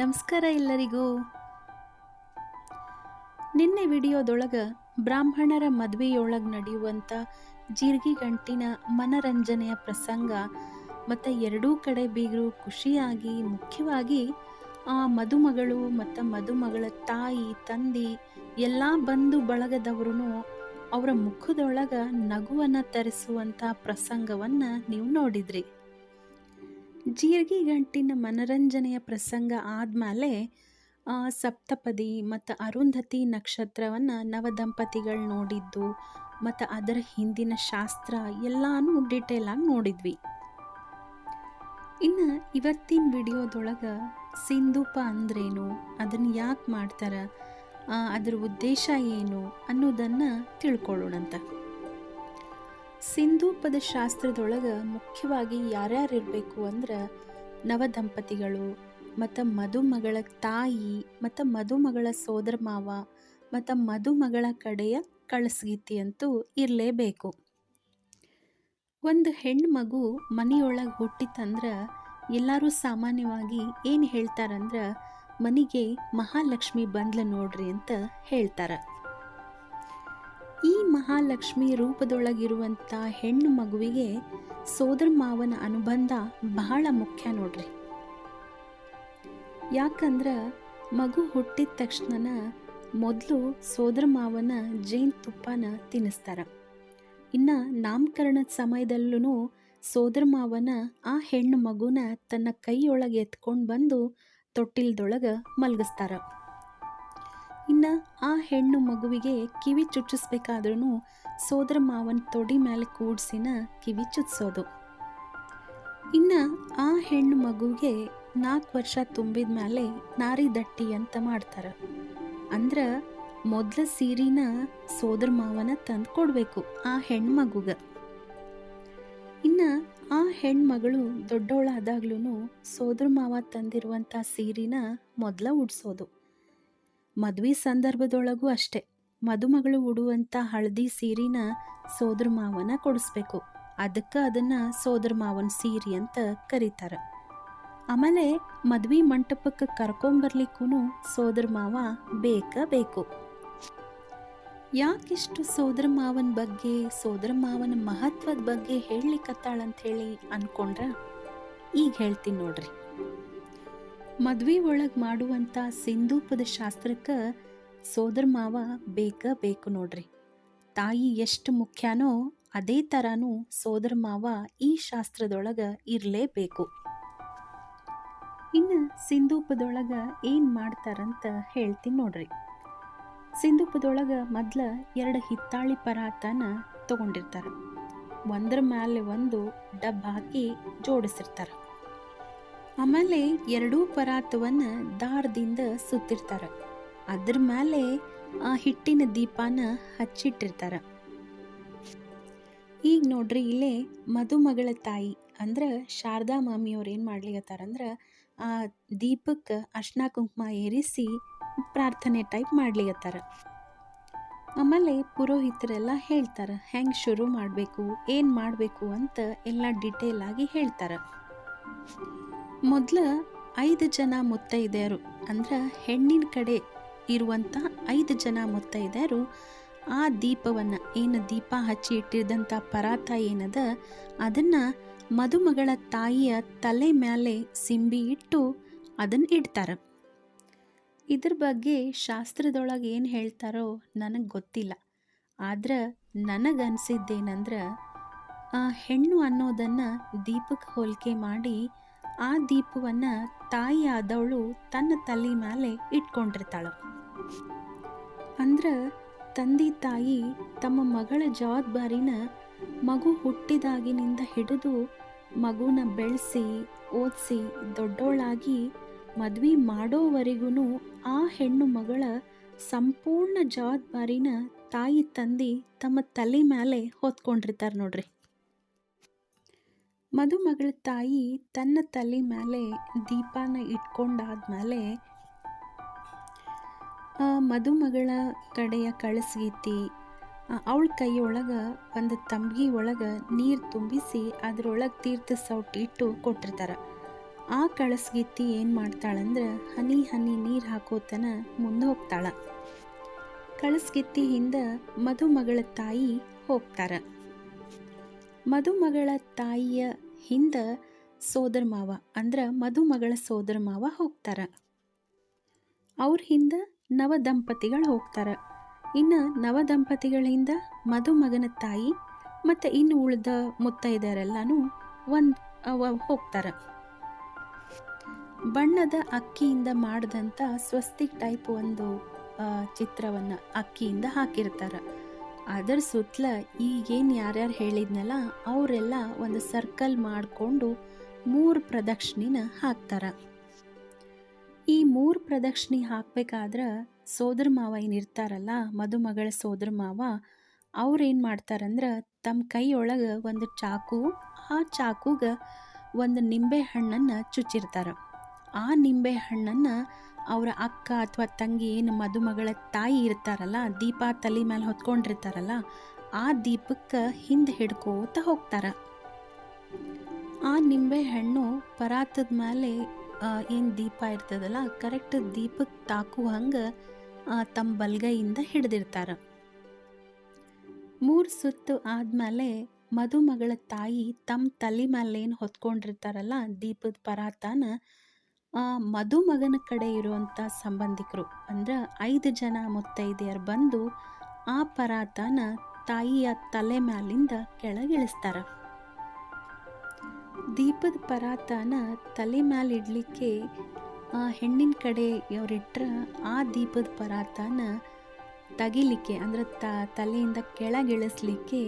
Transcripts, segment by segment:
ನಮಸ್ಕಾರ ಎಲ್ಲರಿಗೂ. ನಿನ್ನೆ ವಿಡಿಯೋದೊಳಗೆ ಬ್ರಾಹ್ಮಣರ ಮದುವೆಯೊಳಗೆ ನಡೆಯುವಂಥ ಜೀರ್ಗಿ ಗಂಟಿನ ಮನರಂಜನೆಯ ಪ್ರಸಂಗ ಮತ್ತು ಎರಡೂ ಕಡೆ ಬೀಗರು ಖುಷಿಯಾಗಿ, ಮುಖ್ಯವಾಗಿ ಆ ಮದುಮಗಳು ಮತ್ತು ಮದುಮಗಳ ತಾಯಿ, ತಂದೆ ಎಲ್ಲ ಬಂಧು ಬಳಗದವರು ಅವರ ಮುಖದೊಳಗೆ ನಗುವನ್ನು ತರಿಸುವಂಥ ಪ್ರಸಂಗವನ್ನು ನೀವು ನೋಡಿದ್ರಿ. ಜೀರಿಗೆ ಗಂಟಿನ ಮನರಂಜನೆಯ ಪ್ರಸಂಗ ಆದಮೇಲೆ ಸಪ್ತಪದಿ ಮತ್ತು ಅರುಂಧತಿ ನಕ್ಷತ್ರವನ್ನು ನವದಂಪತಿಗಳು ನೋಡಿದ್ದು ಮತ್ತು ಅದರ ಹಿಂದಿನ ಶಾಸ್ತ್ರ ಎಲ್ಲಾನು ಆಗಿ ನೋಡಿದ್ವಿ. ಇನ್ನು ಇವತ್ತಿನ ವಿಡಿಯೋದೊಳಗೆ ಸಿಂಧೂಪ ಅಂದ್ರೇನು? ಅದನ್ನು ಯಾಕೆ ಮಾಡ್ತಾರೆ? ಅದರ ಉದ್ದೇಶ ಏನು ಅನ್ನೋದನ್ನು ತಿಳ್ಕೊಳ್ಳೋಣಂತ. ಸಿಂಧೂಪದ ಶಾಸ್ತ್ರದೊಳಗೆ ಮುಖ್ಯವಾಗಿ ಯಾರ್ಯಾರು ಇರಬೇಕು ಅಂದ್ರೆ ನವದಂಪತಿಗಳು, ಮತ್ತು ಮದುಮಗಳ ತಾಯಿ, ಮತ್ತು ಮದುಮಗಳ ಸೋದರ ಮಾವ, ಮತ್ತು ಮದುಮಗಳ ಕಡೆಯ ಕಳಸಗೀತಿ ಅಂತೂ ಇರಲೇಬೇಕು. ಒಂದು ಹೆಣ್ಣು ಮಗು ಮನೆಯೊಳಗೆ ಹುಟ್ಟಿತಂದ್ರೆ ಎಲ್ಲರೂ ಸಾಮಾನ್ಯವಾಗಿ ಏನು ಹೇಳ್ತಾರಂದ್ರೆ, ಮನೆಗೆ ಮಹಾಲಕ್ಷ್ಮಿ ಬಂದ್ಲ ನೋಡ್ರಿ ಅಂತ ಹೇಳ್ತಾರೆ. ಈ ಮಹಾಲಕ್ಷ್ಮಿ ರೂಪದೊಳಗಿರುವಂಥ ಹೆಣ್ಣು ಮಗುವಿಗೆ ಸೋದರ ಮಾವನ ಅನುಬಂಧ ಬಹಳ ಮುಖ್ಯ ನೋಡ್ರಿ. ಯಾಕಂದ್ರೆ ಮಗು ಹುಟ್ಟಿದ ತಕ್ಷಣ ಮೊದಲು ಸೋದರ ಮಾವನ ಜೇನು ತುಪ್ಪನ ತಿನ್ನಿಸ್ತಾರ. ಇನ್ನು ನಾಮಕರಣದ ಸಮಯದಲ್ಲೂ ಸೋದರ ಮಾವನ ಆ ಹೆಣ್ಣು ಮಗುನ ತನ್ನ ಕೈಯೊಳಗೆ ಎತ್ಕೊಂಡು ಬಂದು ತೊಟ್ಟಿಲ್ದೊಳಗೆ ಮಲಗಿಸ್ತಾರ. ಇನ್ನು ಆ ಹೆಣ್ಣು ಮಗುವಿಗೆ ಕಿವಿ ಚುಚ್ಚಿಸ್ಬೇಕಾದ್ರೂ ಸೋದರ ಮಾವನ ತೊಡಿ ಮೇಲೆ ಕೂಡ್ಸಿನ ಕಿವಿ ಚುಚ್ಚಿಸೋದು ಇನ್ನು ಆ ಹೆಣ್ಣು ಮಗುವಿಗೆ ನಾಲ್ಕು ವರ್ಷ ತುಂಬಿದ ಮೇಲೆ ನಾರಿ ದಟ್ಟಿ ಅಂತ ಮಾಡ್ತಾರೆ. ಅಂದ್ರೆ ಮೊದಲ ಸೀರಿನ ಸೋದರ ಮಾವನ ತಂದು ಕೊಡಬೇಕು ಆ ಹೆಣ್ಮಗುಗ ಇನ್ನು ಆ ಹೆಣ್ಮಗಳು ದೊಡ್ಡವಳಾದಾಗ್ಲೂ ಸೋದರ ಮಾವ ತಂದಿರುವಂಥ ಸೀರಿನ ಮೊದಲ ಉಡ್ಸೋದು. ಮದುವೆ ಸಂದರ್ಭದೊಳಗೂ ಅಷ್ಟೆ. ಮದುಮಗಳು ಉಡುವಂಥ ಹಳದಿ ಸೀರಿನ ಸೋದರ ಮಾವನ ಕೊಡಿಸ್ಬೇಕು. ಅದಕ್ಕೆ ಅದನ್ನು ಸೋದರ ಮಾವನ ಸೀರೆ ಅಂತ ಕರೀತಾರೆ. ಆಮೇಲೆ ಮದುವೆ ಮಂಟಪಕ್ಕೆ ಕರ್ಕೊಂಬರ್ಲಿಕ್ಕೂ ಸೋದರ ಮಾವ ಬೇಕ ಬೇಕು. ಯಾಕಿಷ್ಟು ಸೋದರ ಮಾವನ ಬಗ್ಗೆ, ಸೋದರ ಮಾವನ ಮಹತ್ವದ ಬಗ್ಗೆ ಹೇಳಲಿಕ್ಕತ್ತಾಳಂತ ಹೇಳಿ ಅನ್ಕೊಂಡ್ರೆ ಈಗ ಹೇಳ್ತೀನಿ ನೋಡ್ರಿ. ಮದ್ವೆ ಒಳಗೆ ಮಾಡುವಂಥ ಸಿಂಧೂಪದ ಶಾಸ್ತ್ರಕ್ಕೆ ಸೋದರ ಮಾವ ಬೇಕ ಬೇಕು ನೋಡ್ರಿ. ತಾಯಿ ಎಷ್ಟು ಮುಖ್ಯನೋ ಅದೇ ಥರನೂ ಸೋದರ ಮಾವ ಈ ಶಾಸ್ತ್ರದೊಳಗೆ ಇರಲೇಬೇಕು. ಇನ್ನು ಸಿಂಧೂಪದೊಳಗೆ ಏನು ಮಾಡ್ತಾರಂತ ಹೇಳ್ತೀನಿ ನೋಡ್ರಿ. ಸಿಂಧೂಪದೊಳಗೆ ಮೊದ್ಲ ಎರಡು ಹಿತ್ತಾಳಿ ಪರಾತನ ತಗೊಂಡಿರ್ತಾರೆ. ಒಂದ್ರ ಮೇಲೆ ಒಂದು ಡಬ್ಬ ಹಾಕಿ ಜೋಡಿಸಿರ್ತಾರೆ. ಆಮೇಲೆ ಎರಡೂ ಪರಾತವನ್ನು ದಾರದಿಂದ ಸುತ್ತಿರ್ತಾರೆ. ಅದ್ರ ಮೇಲೆ ಆ ಹಿಟ್ಟಿನ ದೀಪಾನ ಹಚ್ಚಿಟ್ಟಿರ್ತಾರೆ. ಈಗ ನೋಡ್ರಿ ಇಲ್ಲೇ ಮದುಮಗಳ ತಾಯಿ ಅಂದ್ರೆ ಶಾರದಾ ಮಾಮಿಯವ್ರು ಏನು ಮಾಡ್ಲಿಕತ್ತಾರಂದ್ರೆ ಆ ದೀಪಕ್ಕೆ ಅರ್ಶನ ಕುಂಕುಮ ಏರಿಸಿ ಪ್ರಾರ್ಥನೆ ಟೈಪ್ ಮಾಡ್ಲಿಕತ್ತಾರ. ಆಮೇಲೆ ಪುರೋಹಿತರೆಲ್ಲ ಹೇಳ್ತಾರೆ, ಹೆಂಗೆ ಶುರು ಮಾಡಬೇಕು, ಏನು ಮಾಡಬೇಕು ಅಂತ ಎಲ್ಲ ಡಿಟೇಲ್ ಆಗಿ ಹೇಳ್ತಾರೆ. ಮೊದಲ ಐದು ಜನ ಮುತ್ತೈದೆಯರು, ಅಂದ್ರೆ ಹೆಣ್ಣಿನ ಕಡೆ ಇರುವಂಥ ಐದು ಜನ ಮುತ್ತೈದೆಯರು. ಆ ದೀಪವನ್ನು, ಏನು ದೀಪ ಹಚ್ಚಿ ಇಟ್ಟಿದ್ದಂಥ ಪರಾತ ಏನದ, ಅದನ್ನು ಮದುಮಗಳ ತಾಯಿಯ ತಲೆ ಮೇಲೆ ಸಿಂಬಿ ಇಟ್ಟು ಅದನ್ನು ಇಡ್ತಾರೆ. ಇದ್ರ ಬಗ್ಗೆ ಶಾಸ್ತ್ರದೊಳಗೆ ಏನು ಹೇಳ್ತಾರೋ ನನಗೆ ಗೊತ್ತಿಲ್ಲ. ಆದ್ರೆ ನನಗನ್ಸಿದ್ದೇನೆಂದ್ರೆ ಹೆಣ್ಣು ಅನ್ನೋದನ್ನು ದೀಪಕ್ಕೆ ಹೋಲಿಕೆ ಮಾಡಿ ಆ ದೀಪವನ್ನು ತಾಯಿ ಆದವಳು ತನ್ನ ತಲೆ ಮೇಲೆ ಇಟ್ಕೊಂಡಿರ್ತಾಳೆ. ಅಂದ್ರೆ ತಂದೆ ತಾಯಿ ತಮ್ಮ ಮಗಳ ಜವಾಬ್ದಾರಿನ ಮಗು ಹುಟ್ಟಿದಾಗಿನಿಂದ ಹಿಡಿದು ಮಗುನ ಬೆಳೆಸಿ, ಓದಿಸಿ ದೊಡ್ಡವಳಾಗಿ ಮದ್ವೆ ಮಾಡೋವರೆಗೂ ಆ ಹೆಣ್ಣು ಮಗಳ ಸಂಪೂರ್ಣ ಜವಾಬ್ದಾರಿನ ತಾಯಿ ತಂದೆ ತಮ್ಮ ತಲೆ ಮೇಲೆ ಹೊತ್ಕೊಂಡಿರ್ತಾರೆ ನೋಡ್ರಿ. ಮದುಮಗಳ ತಾಯಿ ತನ್ನ ತಲೆ ಮೇಲೆ ದೀಪನ ಇಟ್ಕೊಂಡಾದ್ಮೇಲೆ ಮದುಮಗಳ ಕಡೆಯ ಕಳಿಸ್ಗೀತಿ ಅವಳ ಕೈಯೊಳಗೆ ಒಂದು ತಂಬಿಗೆ ಒಳಗೆ ನೀರು ತುಂಬಿಸಿ ಅದರೊಳಗೆ ತೀರ್ಥ ಸೌಟ್ ಇಟ್ಟು ಕೊಟ್ಟಿರ್ತಾರೆ. ಆ ಕಳಸ್ಗಿತ್ತಿ ಏನು ಮಾಡ್ತಾಳಂದ್ರೆ ಹನಿ ಹನಿ ನೀರು ಹಾಕೋತನ ಮುಂದೆ ಹೋಗ್ತಾಳ. ಕಳಸ್ಗಿತ್ತಿ ಹಿಂದೆ ಮದುಮಗಳ ತಾಯಿ ಹೋಗ್ತಾರ. ಮದುಮಗಳ ತಾಯಿಯ ಹಿಂದೆ ಸೋದರ ಮಾವ, ಅಂದ್ರೆ ಮದುಮಗಳ ಸೋದರ ಮಾವ ಹೋಗ್ತಾರ. ಅವ್ರ ಹಿಂದೆ ನವ ದಂಪತಿಗಳು ಹೋಗ್ತಾರ. ಇನ್ನು ನವ ದಂಪತಿಗಳಿಂದ ಮದುಮಗನ ತಾಯಿ ಮತ್ತು ಇನ್ನು ಉಳಿದ ಮುತ್ತೈದರೆಲ್ಲನೂ ಒಂದು ಹೋಗ್ತಾರ. ಬಣ್ಣದ ಅಕ್ಕಿಯಿಂದ ಮಾಡಿದಂಥ ಸ್ವಸ್ತಿಕ್ ಟೈಪ್ ಒಂದು ಚಿತ್ರವನ್ನು ಅಕ್ಕಿಯಿಂದ ಹಾಕಿರ್ತಾರೆ. ಅದರ ಸುತ್ತಲ ಈಗೇನು ಯಾರ್ಯಾರು ಹೇಳಿದ್ನಲ್ಲ, ಅವರೆಲ್ಲ ಒಂದು ಸರ್ಕಲ್ ಮಾಡಿಕೊಂಡು ಮೂರು ಪ್ರದಕ್ಷಿಣಿನ ಹಾಕ್ತಾರ. ಈ ಮೂರು ಪ್ರದಕ್ಷಿಣೆ ಹಾಕ್ಬೇಕಾದ್ರೆ ಸೋದರ ಮಾವ ಏನಿರ್ತಾರಲ್ಲ, ಮದುಮಗಳ ಸೋದರ ಮಾವ, ಅವ್ರೇನು ಮಾಡ್ತಾರಂದ್ರೆ ತಮ್ಮ ಕೈಯೊಳಗೆ ಒಂದು ಚಾಕು, ಆ ಚಾಕುಗೆ ಒಂದು ನಿಂಬೆ ಹಣ್ಣನ್ನು ಚುಚ್ಚಿರ್ತಾರೆ. ಆ ನಿಂಬೆ ಹಣ್ಣನ್ನು ಅವರ ಅಕ್ಕ ಅಥವಾ ತಂಗಿ ಏನು ಮದುಮಗಳ ತಾಯಿ ಇರ್ತಾರಲ್ಲ, ದೀಪ ತಲೆ ಮೇಲೆ ಹೊತ್ಕೊಂಡಿರ್ತಾರಲ್ಲ, ಆ ದೀಪಕ್ಕೆ ಹಿಂದೆ ಹಿಡ್ಕೋತ ಹೋಗ್ತಾರ. ಆ ನಿಂಬೆ ಹಣ್ಣು ಪರಾತದ ಮೇಲೆ ಏನು ದೀಪ ಇರ್ತದಲ್ಲ, ಕರೆಕ್ಟ್ ದೀಪಕ್ಕೆ ತಾಕು ಹಂಗೆ ತಮ್ಮ ಬಲ್ಗೈಯಿಂದ ಹಿಡ್ದಿರ್ತಾರ. ಮೂರು ಸುತ್ತು ಆದಮೇಲೆ ಮದುಮಗಳ ತಾಯಿ ತಮ್ಮ ತಲೆ ಮೇಲೆ ಏನು ಹೊತ್ಕೊಂಡಿರ್ತಾರಲ್ಲ, ದೀಪದ ಪರಾತನ ಮದುಮಗನ ಕಡೆ ಇರುವಂಥ ಸಂಬಂಧಿಕರು, ಅಂದ್ರೆ ಐದು ಜನ ಮುತ್ತೈದೆಯರು ಬಂದು ಆ ಪರಾತನ ತಾಯಿಯ ತಲೆ ಮ್ಯಾಲಿಂದ ಕೆಳಗಿಳಿಸ್ತಾರ. ದೀಪದ ಪರಾತನ ತಲೆ ಮ್ಯಾಲೆ ಇಡ್ಲಿಕ್ಕೆ ಹೆಣ್ಣಿನ ಕಡೆ ಆ ದೀಪದ ಪರಾತನ ತಗಿಲಿಕ್ಕೆ, ಅಂದ್ರೆ ತ ತಲೆಯಿಂದ ಕೆಳಗಿಳಿಸ್ಲಿಕ್ಕೆ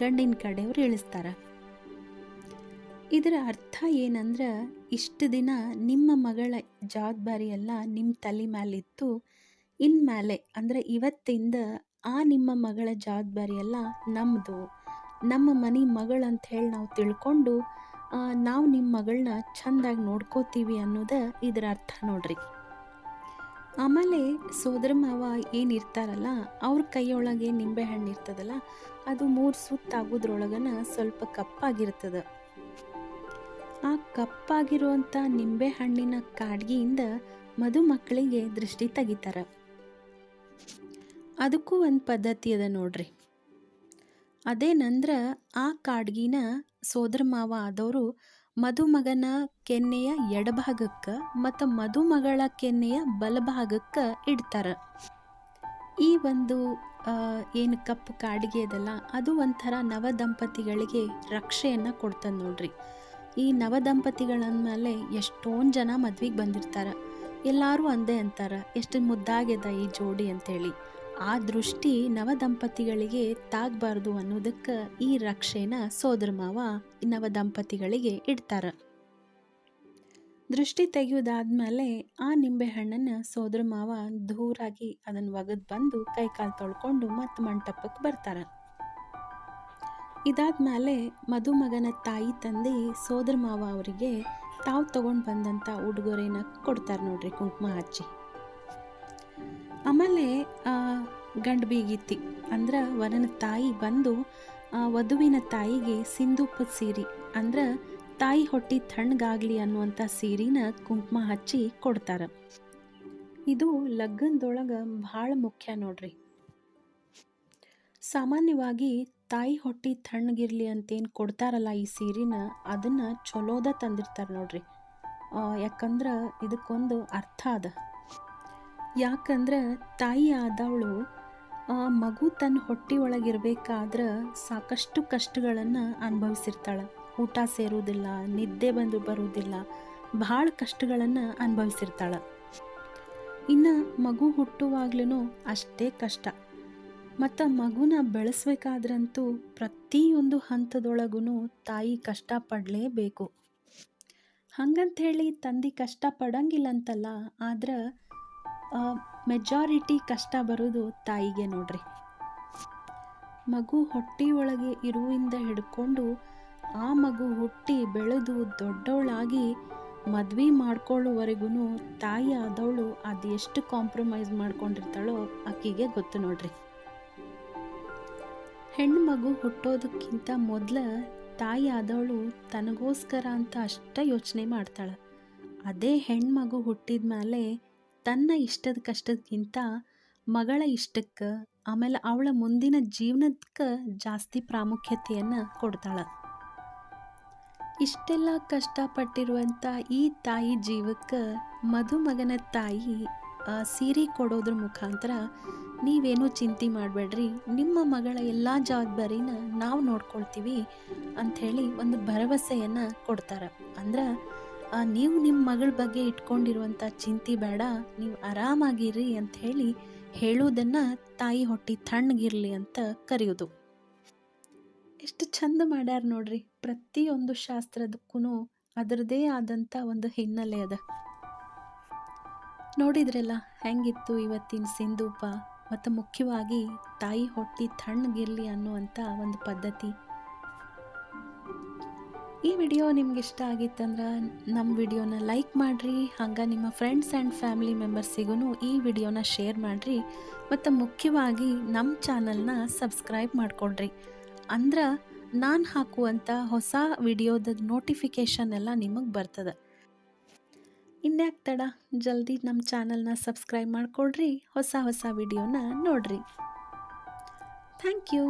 ಗಂಡಿನ ಕಡೆಯವ್ರು ಇಳಿಸ್ತಾರೆ. ಇದರ ಅರ್ಥ ಏನಂದ್ರೆ ಇಷ್ಟು ದಿನ ನಿಮ್ಮ ಮಗಳ ಜವಾಬ್ದಾರಿ ಎಲ್ಲ ನಿಮ್ಮ ತಲೆ ಮೇಲಿತ್ತು ಇನ್ಮೇಲೆ ಅಂದರೆ ಇವತ್ತಿಂದ ಆ ನಿಮ್ಮ ಮಗಳ ಜವಾಬ್ದಾರಿ ಎಲ್ಲ ನಮ್ಮದು ನಮ್ಮ ಮನೆ ಮಗಳಂತ ಹೇಳಿ ನಾವು ತಿಳ್ಕೊಂಡು ನಾವು ನಿಮ್ಮ ಮಗಳನ್ನ ಚೆಂದಾಗಿ ನೋಡ್ಕೋತೀವಿ ಅನ್ನೋದು ಇದರ ಅರ್ಥ ನೋಡ್ರಿ. ಆಮೇಲೆ ಸೋದರ ಮಾವ ಏನಿರ್ತಾರಲ್ಲ ಅವ್ರ ಕೈಯೊಳಗೆ ನಿಂಬೆಹಣ್ಣು ಇರ್ತದಲ್ಲ, ಅದು ಮೂರು ಸುತ್ತಾಗೋದ್ರೊಳಗನ ಸ್ವಲ್ಪ ಕಪ್ಪಾಗಿರ್ತದೆ. ಆ ಕಪ್ಪಾಗಿರುವಂಥ ನಿಂಬೆ ಹಣ್ಣಿನ ಕಾಡ್ಗಿಯಿಂದ ಮದುಮಕ್ಕಳಿಗೆ ದೃಷ್ಟಿ ತೆಗಿತಾರೆ. ಅದಕ್ಕೂ ಒಂದು ಪದ್ಧತಿ ಅದ ನೋಡ್ರಿ. ಅದೇನಂದ್ರೆ ಆ ಕಾಡ್ಗಿನ ಸೋದರ ಮಾವ ಆದವರು ಮಧುಮಗನ ಕೆನ್ನೆಯ ಎಡಭಾಗಕ್ಕೆ ಮತ್ತು ಮಧುಮಗಳ ಕೆನ್ನೆಯ ಬಲಭಾಗಕ್ಕೆ ಇಡ್ತಾರೆ. ಈ ಒಂದು ಏನು ಕಪ್ಪು ಕಾಡಿಗೆ ಅದಲ್ಲ, ಅದು ಒಂಥರ ನವ ದಂಪತಿಗಳಿಗೆ ರಕ್ಷೆಯನ್ನು ಕೊಡ್ತದೆ ನೋಡ್ರಿ. ಈ ನವ ದಂಪತಿಗಳಂದ್ಮೇಲೆ ಎಷ್ಟೊಂದು ಜನ ಮದ್ವೆಗೆ ಬಂದಿರ್ತಾರೆ. ಎಲ್ಲರೂ ಅಂದೇ ಅಂತಾರೆ, ಎಷ್ಟು ಮುದ್ದಾಗ್ಯದ ಈ ಜೋಡಿ ಅಂತೇಳಿ. ಆ ದೃಷ್ಟಿ ನವ ದಂಪತಿಗಳಿಗೆ ತಾಗಬಾರ್ದು ಅನ್ನೋದಕ್ಕೆ ಈ ರಕ್ಷೆನ ಸೋದರ ಮಾವ ನವ ದಂಪತಿಗಳಿಗೆ ಇಡ್ತಾರೆ. ದೃಷ್ಟಿ ತೆಗೆಯೋದಾದ್ಮೇಲೆ ಆ ನಿಂಬೆ ಹಣ್ಣನ್ನು ಸೋದರ ಮಾವ ದೂರಾಗಿ ಅದನ್ನು ಒಗೆದು ಬಂದು ಕೈಕಾಲು ತೊಳ್ಕೊಂಡು ಮತ್ತು ಮಂಟಪಕ್ಕೆ ಬರ್ತಾರೆ. ಇದಾದ್ಮೇಲೆ ಮದುಮಗನ ತಾಯಿ ತಂದೆ ಸೋದರ ಮಾವ ಅವರಿಗೆ ತಾವು ತಗೊಂಡು ಬಂದಂಥ ಉಡುಗೊರೆನ ಕೊಡ್ತಾರೆ ನೋಡ್ರಿ ಕುಂಕುಮ ಹಚ್ಚಿ ಆಮೇಲೆ ಗಂಡು ಬೀಗಿತ್ತಿ ಅಂದ್ರೆ ವರನ ತಾಯಿ ಬಂದು ವಧುವಿನ ತಾಯಿಗೆ ಸಿಂಧೂಪದ ಸೀರೆ, ಅಂದ್ರೆ ತಾಯಿ ಹೊಟ್ಟಿ ತಣ್ಣಗಾಗ್ಲಿ ಅನ್ನುವಂಥ ಸೀರಿನ ಕುಂಕುಮ ಹಚ್ಚಿ ಕೊಡ್ತಾರೆ. ಇದು ಲಗ್ನದೊಳಗೆ ಭಾಳ ಮುಖ್ಯ ನೋಡ್ರಿ. ಸಾಮಾನ್ಯವಾಗಿ ತಾಯಿ ಹೊಟ್ಟಿ ತಣ್ಣಗಿರಲಿ ಅಂತೇನು ಕೊಡ್ತಾರಲ್ಲ ಈ ಸೀರೆನ, ಅದನ್ನು ಚಲೋದ ತಂದಿರ್ತಾರೆ ನೋಡ್ರಿ. ಯಾಕಂದ್ರೆ ಇದಕ್ಕೊಂದು ಅರ್ಥ ಅದ. ಯಾಕಂದ್ರೆ ತಾಯಿ ಆದವಳು ಮಗು ತನ್ನ ಹೊಟ್ಟೆ ಒಳಗಿರಬೇಕಾದ್ರೆ ಸಾಕಷ್ಟು ಕಷ್ಟಗಳನ್ನು ಅನುಭವಿಸಿರ್ತಾಳೆ. ಊಟ ಸೇರುವುದಿಲ್ಲ ನಿದ್ದೆ ಬಂದು ಬರುವುದಿಲ್ಲ ಭಾಳ ಕಷ್ಟಗಳನ್ನು ಅನುಭವಿಸಿರ್ತಾಳೆ. ಇನ್ನು ಮಗು ಹುಟ್ಟುವಾಗ್ಲೂ ಅಷ್ಟೇ ಕಷ್ಟ. ಮತ್ತು ಮಗುನ ಬೆಳೆಸ್ಬೇಕಾದ್ರಂತೂ ಪ್ರತಿಯೊಂದು ಹಂತದೊಳಗೂ ತಾಯಿ ಕಷ್ಟಪಡಲೇಬೇಕು. ಹಂಗಂಥೇಳಿ ತಂದೆ ಕಷ್ಟಪಡಂಗಿಲ್ಲ ಅಂತಲ್ಲ ಆದ್ರೆ ಮೆಜಾರಿಟಿ ಕಷ್ಟ ಬರೋದು ತಾಯಿಗೆ ನೋಡ್ರಿ. ಮಗು ಹೊಟ್ಟೆಯೊಳಗೆ ಇರುವಿಂದ ಹಿಡ್ಕೊಂಡು ಆ ಮಗು ಹುಟ್ಟಿ ಬೆಳೆದು ದೊಡ್ಡವಳಾಗಿ ಮದ್ವೆ ಮಾಡ್ಕೊಳ್ಳೋವರೆಗೂ ತಾಯಿ ಆದವಳು ಅದೆಷ್ಟು ಕಾಂಪ್ರಮೈಸ್ ಮಾಡ್ಕೊಂಡಿರ್ತಾಳೋ ಅಕ್ಕಿಗೆ ಗೊತ್ತು ನೋಡ್ರಿ. ಹೆಣ್ಣು ಮಗು ಹುಟ್ಟೋದಕ್ಕಿಂತ ಮೊದಲ ತಾಯಿ ಆದವಳು ತನಗೋಸ್ಕರ ಅಂತ ಅಷ್ಟ ಯೋಚನೆ ಮಾಡ್ತಾಳೆ. ಅದೇ ಹೆಣ್ಮಗು ಹುಟ್ಟಿದ ಮೇಲೆ ತನ್ನ ಇಷ್ಟದ ಕಷ್ಟಕ್ಕಿಂತ ಮಗಳ ಇಷ್ಟಕ್ಕೆ, ಆಮೇಲೆ ಅವಳ ಮುಂದಿನ ಜೀವನಕ್ಕೆ ಜಾಸ್ತಿ ಪ್ರಾಮುಖ್ಯತೆಯನ್ನು ಕೊಡ್ತಾಳೆ. ಇಷ್ಟೆಲ್ಲ ಕಷ್ಟಪಟ್ಟಿರುವಂಥ ಈ ತಾಯಿ ಜೀವಕ್ಕೆ ಮದುಮಗನ ತಾಯಿ ಸೀರೆ ಕೊಡೋದ್ರ ಮುಖಾಂತರ ನೀವೇನೂ ಚಿಂತೆ ಮಾಡಬೇಡ್ರಿ. ನಿಮ್ಮ ಮಗಳ ಎಲ್ಲ ಜವಾಬ್ದಾರಿನ ನಾವು ನೋಡ್ಕೊಳ್ತೀವಿ ಅಂಥೇಳಿ ಒಂದು ಭರವಸೆಯನ್ನು ಕೊಡ್ತಾರೆ. ಅಂದ್ರೆ ನೀವು ನಿಮ್ಮ ಮಗಳ ಬಗ್ಗೆ ಇಟ್ಕೊಂಡಿರುವಂಥ ಚಿಂತೆ ಬೇಡ, ನೀವು ಆರಾಮಾಗಿರ್ರಿ ಅಂಥೇಳಿ ಹೇಳೋದನ್ನು ತಾಯಿ ಹೊಟ್ಟೆ ತಣ್ಣಗಿರಲಿ ಅಂತ ಕರೆಯೋದು. ಎಷ್ಟು ಚಂದ ಮಾಡ್ಯಾರ ನೋಡ್ರಿ. ಪ್ರತಿಯೊಂದು ಶಾಸ್ತ್ರದಕ್ಕೂ ಅದರದೇ ಆದಂಥ ಒಂದು ಹಿನ್ನೆಲೆ ಅದ. ನೋಡಿದ್ರಲ್ಲ, ಹೆಂಗಿತ್ತು ಇವತ್ತಿನ ಸಿಂಧೂಪ? ಮತ್ತು ಮುಖ್ಯವಾಗಿ ತಾಯಿ ಹೊಟ್ಟಿ ತಣ್ಣಗಿರಲಿ ಅನ್ನುವಂಥ ಒಂದು ಪದ್ಧತಿ. ಈ ವಿಡಿಯೋ ನಿಮ್ಗೆ ಇಷ್ಟ ಆಗಿತ್ತಂದ್ರೆ ನಮ್ಮ ವಿಡಿಯೋನ ಲೈಕ್ ಮಾಡಿರಿ, ಹಂಗೆ ನಿಮ್ಮ ಫ್ರೆಂಡ್ಸ್ ಆ್ಯಂಡ್ ಫ್ಯಾಮಿಲಿ ಮೆಂಬರ್ಸಿಗೂ ಈ ವಿಡಿಯೋನ ಶೇರ್ ಮಾಡಿರಿ ಮತ್ತು ಮುಖ್ಯವಾಗಿ ನಮ್ಮ ಚಾನಲ್ನ ಸಬ್ಸ್ಕ್ರೈಬ್ ಮಾಡಿಕೊಡ್ರಿ. ಅಂದ್ರೆ ನಾನು ಹಾಕುವಂಥ ಹೊಸ ವಿಡಿಯೋದ ನೋಟಿಫಿಕೇಷನ್ ಎಲ್ಲ ನಿಮಗೆ ಬರ್ತದೆ. ಇನ್ಯಾಕೆ ತಡ? ಜಲ್ದಿ ನಮ್ಮ ಚಾನಲ್ನ ಸಬ್ಸ್ಕ್ರೈಬ್ ಮಾಡಿಕೊಡ್ರಿ ಹೊಸ ಹೊಸ ವಿಡಿಯೋನ ನೋಡ್ರಿ. Thank you.